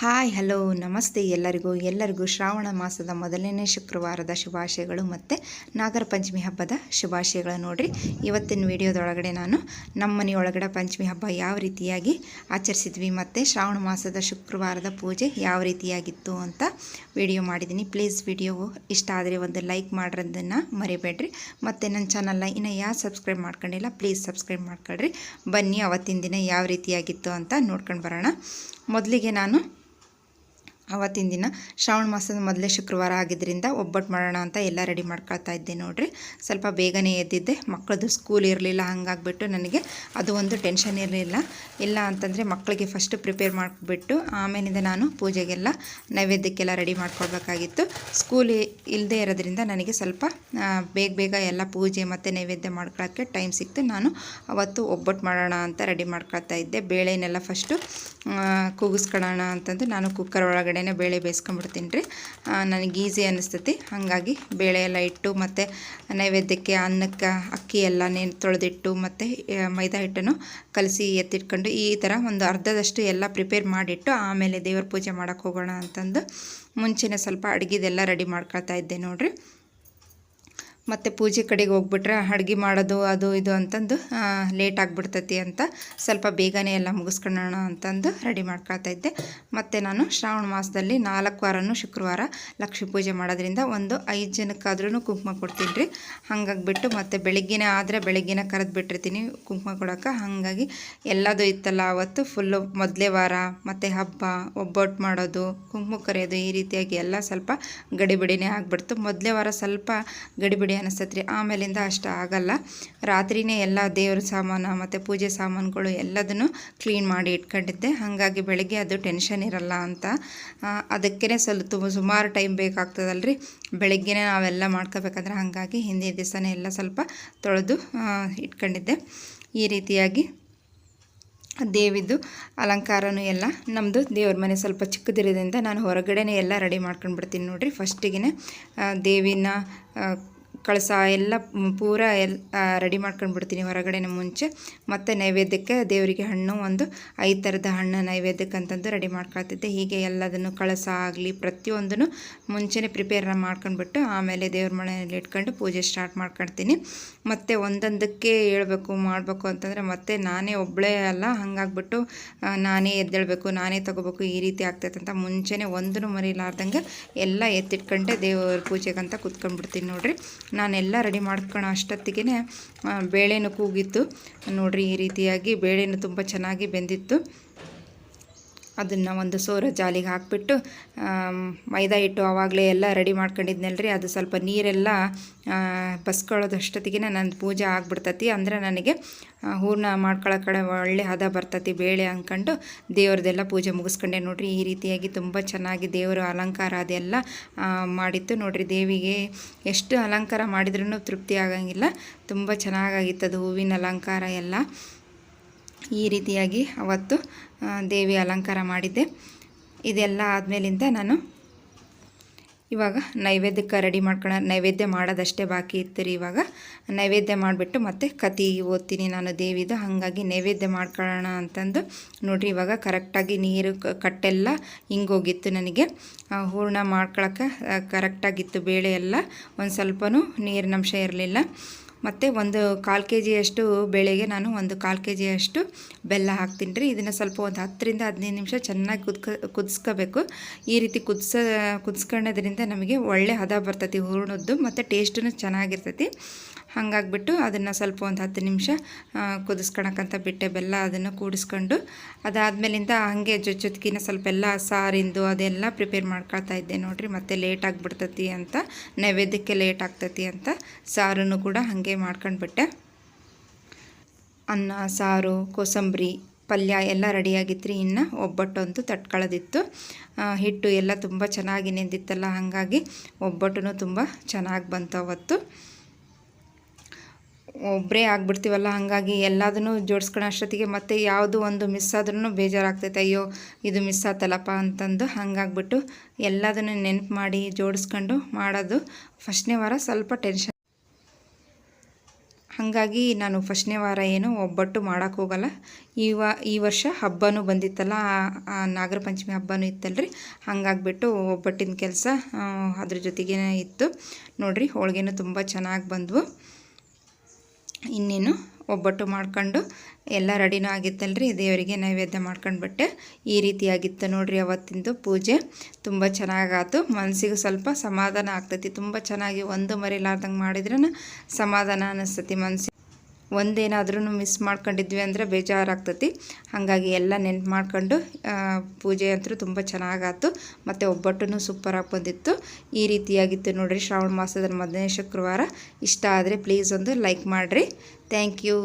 Hi, hello, ನಮಸ್ತೆ ಎಲ್ಲರಿಗೂ. ಎಲ್ಲರಿಗೂ ಶ್ರಾವಣ ಮಾಸದ ಮೊದಲನೇ ಶುಕ್ರವಾರದ ಶುಭಾಶಯಗಳು ಮತ್ತು ನಾಗರ ಪಂಚಮಿ ಹಬ್ಬದ ಶುಭಾಶಯಗಳು ನೋಡಿರಿ. ಇವತ್ತಿನ ವಿಡಿಯೋದೊಳಗಡೆ ನಾನು ನಮ್ಮ ಮನೆಯೊಳಗಡೆ ಪಂಚಮಿ ಹಬ್ಬ ಯಾವ ರೀತಿಯಾಗಿ ಆಚರಿಸಿದ್ವಿ ಮತ್ತು ಶ್ರಾವಣ ಮಾಸದ ಶುಕ್ರವಾರದ ಪೂಜೆ ಯಾವ ರೀತಿಯಾಗಿತ್ತು ಅಂತ ವಿಡಿಯೋ ಮಾಡಿದ್ದೀನಿ. ಪ್ಲೀಸ್ ವಿಡಿಯೋ ಇಷ್ಟ ಆದರೆ ಒಂದು ಲೈಕ್ ಮಾಡಿರೋದನ್ನು ಮರಿಬೇಡ್ರಿ. ಮತ್ತು ನನ್ನ ಚಾನಲ್ನ ಇನ್ನು ಯಾರು ಸಬ್ಸ್ಕ್ರೈಬ್ ಮಾಡ್ಕೊಂಡಿಲ್ಲ, ಪ್ಲೀಸ್ ಸಬ್ಸ್ಕ್ರೈಬ್ ಮಾಡ್ಕೊಳ್ರಿ. ಬನ್ನಿ, ಅವತ್ತಿನ ದಿನ ಯಾವ ರೀತಿಯಾಗಿತ್ತು ಅಂತ ನೋಡ್ಕೊಂಡು ಬರೋಣ. ಮೊದಲಿಗೆ ನಾನು ಅವತ್ತಿನ ದಿನ ಶ್ರಾವಣ ಮಾಸದ ಮೊದಲೇ ಶುಕ್ರವಾರ ಆಗಿದ್ದರಿಂದ ಒಬ್ಬಟ್ಟು ಮಾಡೋಣ ಅಂತ ಎಲ್ಲ ರೆಡಿ ಮಾಡ್ಕೊಳ್ತಾ ಇದ್ದೆ ನೋಡಿರಿ. ಸ್ವಲ್ಪ ಬೇಗನೆ ಎದ್ದಿದ್ದೆ. ಮಕ್ಕಳದು ಸ್ಕೂಲ್ ಇರಲಿಲ್ಲ, ಹಾಗಾಗ್ಬಿಟ್ಟು ನನಗೆ ಅದು ಒಂದು ಟೆನ್ಷನ್ ಇರಲಿಲ್ಲ. ಇಲ್ಲ ಅಂತಂದರೆ ಮಕ್ಕಳಿಗೆ ಫಸ್ಟ್ ಪ್ರಿಪೇರ್ ಮಾಡಿಬಿಟ್ಟು ಆಮೇಲಿಂದ ನಾನು ಪೂಜೆಗೆಲ್ಲ ನೈವೇದ್ಯಕ್ಕೆಲ್ಲ ರೆಡಿ ಮಾಡ್ಕೊಳ್ಬೇಕಾಗಿತ್ತು. ಸ್ಕೂಲ್ ಇಲ್ಲದೆ ಇರೋದ್ರಿಂದ ನನಗೆ ಸ್ವಲ್ಪ ಬೇಗ ಬೇಗ ಎಲ್ಲ ಪೂಜೆ ಮತ್ತು ನೈವೇದ್ಯ ಮಾಡ್ಕೊಳ್ಳೋಕ್ಕೆ ಟೈಮ್ ಸಿಕ್ತು. ನಾನು ಅವತ್ತು ಒಬ್ಬಟ್ಟು ಮಾಡೋಣ ಅಂತ ರೆಡಿ ಮಾಡ್ಕೊಳ್ತಾ ಇದ್ದೆ. ಬೇಳೆನೆಲ್ಲ ಫಸ್ಟು ಕೂಗಿಸ್ಕೊಳ್ಳೋಣ ಅಂತಂದು ನಾನು ಕುಕ್ಕರ್ ಒಳಗಡೆ ಬೇಳೆ ಬೇಯಿಸ್ಕೊಂಬಿಡ್ತೀನಿ ರೀ ನನಗೆ ಈಸಿ ಅನ್ನಿಸ್ತೈತಿ ಹಾಗಾಗಿ ಬೇಳೆ ಎಲ್ಲ ಇಟ್ಟು ಮತ್ತು ನೈವೇದ್ಯಕ್ಕೆ ಅನ್ನಕ್ಕೆ, ಅಕ್ಕಿ ಎಲ್ಲ ನೇನು ತೊಳೆದಿಟ್ಟು ಮತ್ತು ಮೈದಾ ಹಿಟ್ಟನ್ನು ಕಲಸಿ ಎತ್ತಿಟ್ಕೊಂಡು ಈ ಥರ ಒಂದು ಅರ್ಧದಷ್ಟು ಎಲ್ಲ ಪ್ರಿಪೇರ್ ಮಾಡಿಟ್ಟು ಆಮೇಲೆ ದೇವ್ರ ಪೂಜೆ ಮಾಡೋಕ್ಕೆ ಹೋಗೋಣ ಅಂತಂದು ಮುಂಚೆನೇ ಸ್ವಲ್ಪ ಅಡುಗೆದೆಲ್ಲ ರೆಡಿ ಮಾಡ್ಕೊಳ್ತಾ ಇದ್ದೆ ನೋಡಿರಿ. ಮತ್ತು ಪೂಜೆ ಕಡೆಗೆ ಹೋಗ್ಬಿಟ್ರೆ ಅಡುಗೆ ಮಾಡೋದು, ಅದು ಇದು ಅಂತಂದು ಲೇಟ್ ಆಗಿಬಿಡ್ತೈತಿ ಅಂತ ಸ್ವಲ್ಪ ಬೇಗನೆ ಎಲ್ಲ ಮುಗಿಸ್ಕೊಳ್ಳೋಣ ಅಂತಂದು ರೆಡಿ ಮಾಡ್ಕೊಳ್ತಾ ಇದ್ದೆ. ಮತ್ತು ನಾನು ಶ್ರಾವಣ ಮಾಸದಲ್ಲಿ ನಾಲ್ಕು ವಾರನೂ ಶುಕ್ರವಾರ ಲಕ್ಷ್ಮೀ ಪೂಜೆ ಮಾಡೋದ್ರಿಂದ ಒಂದು ಐದು ಜನಕ್ಕಾದ್ರೂ ಕುಂಕುಮ ಕೊಡ್ತೀನಿ ರೀ ಹಾಗಾಗಿಬಿಟ್ಟು ಮತ್ತು ಬೆಳಿಗ್ಗೆನೇ ಆದರೆ ಬೆಳಿಗ್ಗೆನೇ ಕರೆದು ಬಿಟ್ಟಿರ್ತೀನಿ ಕುಂಕುಮ ಕೊಡೋಕೆ. ಹಾಗಾಗಿ ಎಲ್ಲದು ಇತ್ತಲ್ಲ ಅವತ್ತು ಫುಲ್ಲು ಮೊದಲೇ ವಾರ, ಮತ್ತು ಹಬ್ಬ ಒಬ್ಬಟ್ಟು ಮಾಡೋದು, ಕುಂಕುಮ ಕರೆಯೋದು ಈ ರೀತಿಯಾಗಿ ಎಲ್ಲ ಸ್ವಲ್ಪ ಗಡಿಬಿಡಿನೇ ಆಗಿಬಿಡ್ತು. ಮೊದಲೇ ವಾರ ಸ್ವಲ್ಪ ಗಡಿಬಿಡಿ ಅನಿಸ್ತೈತೆ ರೀ ಆಮೇಲಿಂದ ಅಷ್ಟು ಆಗಲ್ಲ. ರಾತ್ರಿನೇ ಎಲ್ಲ ದೇವ್ರ ಸಾಮಾನು ಮತ್ತು ಪೂಜೆ ಸಾಮಾನುಗಳು ಎಲ್ಲದನ್ನು ಕ್ಲೀನ್ ಮಾಡಿ ಇಟ್ಕೊಂಡಿದ್ದೆ. ಹಾಗಾಗಿ ಬೆಳಗ್ಗೆ ಅದು ಟೆನ್ಷನ್ ಇರಲ್ಲ ಅಂತ. ಅದಕ್ಕೇ ಸ್ವಲ್ಪ ತುಂಬ ಸುಮಾರು ಟೈಮ್ ಬೇಕಾಗ್ತದಲ್ಲ ರೀ ಬೆಳಗ್ಗೆನೇ ನಾವೆಲ್ಲ ಮಾಡ್ಕೋಬೇಕಂದ್ರೆ ಹಾಗಾಗಿ ಹಿಂದಿನ ದಿವಸನೇ ಎಲ್ಲ ಸ್ವಲ್ಪ ತೊಳೆದು ಇಟ್ಕೊಂಡಿದ್ದೆ. ಈ ರೀತಿಯಾಗಿ ದೇವಿದು ಅಲಂಕಾರನೂ ಎಲ್ಲ ನಮ್ಮದು ದೇವ್ರ ಮನೆ ಸ್ವಲ್ಪ ಚಿಕ್ಕದಿರೋದ್ರಿಂದ ನಾನು ಹೊರಗಡೆನೇ ಎಲ್ಲ ರೆಡಿ ಮಾಡ್ಕೊಂಡು ಬಿಡ್ತೀನಿ ನೋಡಿರಿ ಫಸ್ಟಿಗೆ ದೇವಿನ ಕಳಸ ಎಲ್ಲ ಪೂರ ಎಲ್ ರೆಡಿ ಮಾಡ್ಕೊಂಡು ಬಿಡ್ತೀನಿ ಹೊರಗಡೆನೇ ಮುಂಚೆ. ಮತ್ತು ನೈವೇದ್ಯಕ್ಕೆ ದೇವರಿಗೆ ಹಣ್ಣು ಒಂದು ಐದು ಥರದ ಹಣ್ಣು ನೈವೇದ್ಯಕ್ಕೆ ಅಂತಂದು ರೆಡಿ ಮಾಡ್ಕೊಳ್ತಿದ್ದೆ. ಹೀಗೆ ಎಲ್ಲದನ್ನು ಕಳಸ ಆಗಲಿ ಪ್ರತಿಯೊಂದನ್ನು ಮುಂಚೆನೇ ಪ್ರಿಪೇರ್ ಮಾಡ್ಕೊಂಡ್ಬಿಟ್ಟು ಆಮೇಲೆ ದೇವ್ರ ಮನೆಯಲ್ಲಿ ಇಟ್ಕೊಂಡು ಪೂಜೆ ಸ್ಟಾರ್ಟ್ ಮಾಡ್ಕೊಳ್ತೀನಿ. ಮತ್ತು ಒಂದೊಂದಕ್ಕೆ ಹೇಳಬೇಕು, ಮಾಡಬೇಕು ಅಂತಂದರೆ ಮತ್ತೆ ನಾನೇ ಒಬ್ಬಳೇ ಅಲ್ಲ. ಹಾಗಾಗ್ಬಿಟ್ಟು ನಾನೇ ಎದ್ದೇಳಬೇಕು, ನಾನೇ ತೊಗೋಬೇಕು ಈ ರೀತಿ ಆಗ್ತೈತೆ ಅಂತ ಮುಂಚೆನೇ ಒಂದನ್ನು ಮರಿಲಾರ್ದಂಗೆ ಎಲ್ಲ ಎತ್ತಿಟ್ಕೊಂಡೆ ದೇವ್ರ ಪೂಜೆಗಂತ ಕುತ್ಕೊಂಡ್ಬಿಡ್ತೀನಿ ನೋಡಿರಿ. ನಾನೆಲ್ಲ ರೆಡಿ ಮಾಡ್ಕೊಳ್ಳೋ ಅಷ್ಟೊತ್ತಿಗೆ ಬೇಳೆನೂ ಕೂಗಿತ್ತು. ನೋಡಿರಿ ಈ ರೀತಿಯಾಗಿ ಬೇಳೆನೂ ತುಂಬ ಚೆನ್ನಾಗಿ ಬೆಂದಿತ್ತು. ಅದನ್ನು ಒಂದು ಸೋರ ಜಾಲಿಗೆ ಹಾಕಿಬಿಟ್ಟು ಮೈದಾ ಹಿಟ್ಟು ಆವಾಗಲೇ ಎಲ್ಲ ರೆಡಿ ಮಾಡ್ಕೊಂಡಿದ್ನಲ್ರಿ. ಅದು ಸ್ವಲ್ಪ ನೀರೆಲ್ಲ ಬಸ್ಕೊಳ್ಳೋದಷ್ಟೊತ್ತಿಗೆ ನನ್ನ ಪೂಜೆ ಆಗ್ಬಿಡ್ತತಿ. ಅಂದರೆ ನನಗೆ ಹೂರ್ಣ ಮಾಡ್ಕೊಳ್ಳೋ ಕಡೆ ಒಳ್ಳೆ ಹದ ಬರ್ತತಿ, ಬೇಳೆ ಅಂದ್ಕೊಂಡು ದೇವ್ರದ್ದೆಲ್ಲ ಪೂಜೆ ಮುಗಿಸ್ಕೊಂಡೆ. ನೋಡಿರಿ, ಈ ರೀತಿಯಾಗಿ ತುಂಬ ಚೆನ್ನಾಗಿ ದೇವರ ಅಲಂಕಾರ ಅದೆಲ್ಲ ಮಾಡಿತ್ತು. ನೋಡಿರಿ, ದೇವಿಗೆ ಎಷ್ಟು ಅಲಂಕಾರ ಮಾಡಿದ್ರೂ ತೃಪ್ತಿ ಆಗಂಗಿಲ್ಲ. ತುಂಬ ಚೆನ್ನಾಗಾಗಿತ್ತು ಅದು ಹೂವಿನ ಅಲಂಕಾರ ಎಲ್ಲ. ಈ ರೀತಿಯಾಗಿ ಅವತ್ತು ದೇವಿ ಅಲಂಕಾರ ಮಾಡಿದ್ದೆ. ಇದೆಲ್ಲ ಆದಮೇಲಿಂದ ನಾನು ಇವಾಗ ನೈವೇದ್ಯಕ್ಕೆ ರೆಡಿ ಮಾಡ್ಕೊಳ ನೈವೇದ್ಯ ಮಾಡೋದಷ್ಟೇ ಬಾಕಿ ಇತ್ತು ರೀ ಇವಾಗ. ನೈವೇದ್ಯ ಮಾಡಿಬಿಟ್ಟು ಮತ್ತೆ ಕತಿ ಓದ್ತೀನಿ ನಾನು ದೇವಿದು. ಹಾಗಾಗಿ ನೈವೇದ್ಯ ಮಾಡ್ಕೊಳ್ಳೋಣ ಅಂತಂದು ನೋಡಿರಿ, ಇವಾಗ ಕರೆಕ್ಟಾಗಿ ನೀರು ಕಟ್ಟೆಲ್ಲ ಹಿಂಗೋಗಿತ್ತು ನನಗೆ. ಹೂರ್ಣ ಮಾಡ್ಕೊಳಕ್ಕೆ ಕರೆಕ್ಟಾಗಿತ್ತು, ಬೇಳೆ ಎಲ್ಲ ಒಂದು ಸ್ವಲ್ಪನೂ ನೀರಿನಂಶ ಇರಲಿಲ್ಲ. ಮತ್ತು ಒಂದು ಕಾಲು ಕೆ ಜಿಯಷ್ಟು ಬೆಳೆಗೆ ನಾನು ಒಂದು ಕಾಲು ಕೆ ಜಿಯಷ್ಟು ಬೆಲ್ಲ ಹಾಕ್ತೀನಿ ರೀ. ಇದನ್ನು ಸ್ವಲ್ಪ ಒಂದು ಹತ್ತರಿಂದ ಹದಿನೈದು ನಿಮಿಷ ಚೆನ್ನಾಗಿ ಕುದ್ಕ, ಕುದಿಸ್ಕೋಬೇಕು. ಈ ರೀತಿ ಕುದಿಸ ಕುದಿಸ್ಕೊಳ್ಳೋದ್ರಿಂದ ನಮಗೆ ಒಳ್ಳೆ ಹದ ಬರ್ತೈತಿ, ಹೂರ್ಣದ್ದು ಮತ್ತು ಟೇಸ್ಟೂ ಚೆನ್ನಾಗಿರ್ತೈತಿ. ಹಾಗಾಗ್ಬಿಟ್ಟು ಅದನ್ನು ಸ್ವಲ್ಪ ಒಂದು ಹತ್ತು ನಿಮಿಷ ಕುದಿಸ್ಕೊಳಕ್ಕಂತ ಬಿಟ್ಟೆ ಬೆಲ್ಲ ಅದನ್ನು ಕೂಡಿಸ್ಕೊಂಡು, ಅದಾದಮೇಲಿಂದ ಹಾಗೆ ಜೊತೆಗಿನ ಸ್ವಲ್ಪ ಎಲ್ಲ ಸಾರಿಂದು ಅದೆಲ್ಲ ಪ್ರಿಪೇರ್ ಮಾಡ್ಕೊಳ್ತಾ ಇದ್ದೆ. ನೋಡಿರಿ, ಮತ್ತೆ ಲೇಟ್ ಆಗಿಬಿಡ್ತತಿ ಅಂತ, ನೈವೇದ್ಯಕ್ಕೆ ಲೇಟ್ ಆಗ್ತತಿ ಅಂತ ಸಾರನ್ನು ಕೂಡ ಹಾಗೆ ಮಾಡ್ಕೊಂಡ್ಬಿಟ್ಟೆ. ಅನ್ನ, ಸಾರು, ಕೋಸಂಬರಿ, ಪಲ್ಯ ಎಲ್ಲ ರೆಡಿಯಾಗಿತ್ತು ರೀ ಇನ್ನು ಒಬ್ಬಟ್ಟೊಂದು ತಟ್ಕೊಳ್ಳೋದಿತ್ತು ಹಿಟ್ಟು ಎಲ್ಲ ತುಂಬ ಚೆನ್ನಾಗಿ ನೆಂದಿತ್ತಲ್ಲ, ಹಾಗಾಗಿ ಒಬ್ಬಟ್ಟು ತುಂಬ ಚೆನ್ನಾಗಿ ಬಂತು ಅವತ್ತು. ಒಬ್ಬರೇ ಆಗ್ಬಿಡ್ತೀವಲ್ಲ, ಹಾಗಾಗಿ ಎಲ್ಲದನ್ನು ಜೋಡಿಸ್ಕೊಳ್ಳೋ ಅಷ್ಟೊತ್ತಿಗೆ ಮತ್ತೆ ಯಾವುದು ಒಂದು ಮಿಸ್ ಆದ್ರೂ ಬೇಜಾರಾಗ್ತೈತೆ. ಅಯ್ಯೋ, ಇದು ಮಿಸ್ ಆತಲ್ಲಪ್ಪ ಅಂತಂದು ಹಂಗಾಗ್ಬಿಟ್ಟು ಎಲ್ಲದನ್ನು ನೆನಪು ಮಾಡಿ ಜೋಡಿಸ್ಕೊಂಡು ಮಾಡೋದು ಫಸ್ಟ್ನೇ ವಾರ ಸ್ವಲ್ಪ ಟೆನ್ಷನ್ ಹಾಗಾಗಿ ನಾನು ಫಸ್ಟ್ನೇ ವಾರ ಏನು ಒಬ್ಬಟ್ಟು ಮಾಡೋಕ್ಕೆ ಹೋಗಲ್ಲ. ಈ ವ, ಈ ವರ್ಷ ಹಬ್ಬನೂ ಬಂದಿತ್ತಲ್ಲ ನಾಗರ ಪಂಚಮಿ ಹಬ್ಬನೂ ಇತ್ತಲ್ರಿ. ಹಾಗಾಗ್ಬಿಟ್ಟು ಒಬ್ಬಟ್ಟಿನ ಕೆಲಸ ಅದ್ರ ಜೊತೆಗೇ ಇತ್ತು. ನೋಡಿರಿ, ಹೋಳಿಗೆನೂ ತುಂಬ ಚೆನ್ನಾಗಿ ಬಂದವು. ಇನ್ನೇನು ಒಬ್ಬಟ್ಟು ಮಾಡ್ಕೊಂಡು ಎಲ್ಲ ರೆಡಿನೂ ಆಗಿತ್ತಲ್ರಿ, ದೇವರಿಗೆ ನೈವೇದ್ಯ ಮಾಡ್ಕೊಂಡ್ಬಿಟ್ಟೆ. ಈ ರೀತಿಯಾಗಿತ್ತು ನೋಡ್ರಿ ಅವತ್ತಿಂದು ಪೂಜೆ. ತುಂಬ ಚೆನ್ನಾಗಾತು. ಮನಸ್ಸಿಗೆ ಸ್ವಲ್ಪ ಸಮಾಧಾನ ಆಗ್ತೈತಿ. ತುಂಬ ಚೆನ್ನಾಗಿ ಒಂದು ಮರಿಲಾರ್ದಂಗೆ ಮಾಡಿದ್ರನ ಸಮಾಧಾನ ಅನ್ನಿಸ್ತೈತಿ ಮನಸ್ಸಿಗೆ ಒಂದೇನಾದ್ರೂ ಮಿಸ್ ಮಾಡ್ಕೊಂಡಿದ್ವಿ ಅಂದರೆ ಬೇಜಾರಾಗ್ತತಿ. ಹಾಗಾಗಿ ಎಲ್ಲ ನೆನ್ಪು ಮಾಡ್ಕೊಂಡು ಪೂಜೆ ಅಂತೂ ತುಂಬ ಚೆನ್ನಾಗಾಯ್ತು. ಮತ್ತು ಒಬ್ಬಟ್ಟು ಸೂಪರಾಗಿ ಬಂದಿತ್ತು. ಈ ರೀತಿಯಾಗಿತ್ತು ನೋಡಿರಿ ಶ್ರಾವಣ ಮಾಸದ ಮೊದಲನೇ ಶುಕ್ರವಾರ. ಇಷ್ಟ ಆದರೆ ಪ್ಲೀಸ್ ಒಂದು ಲೈಕ್ ಮಾಡಿರಿ. Thank you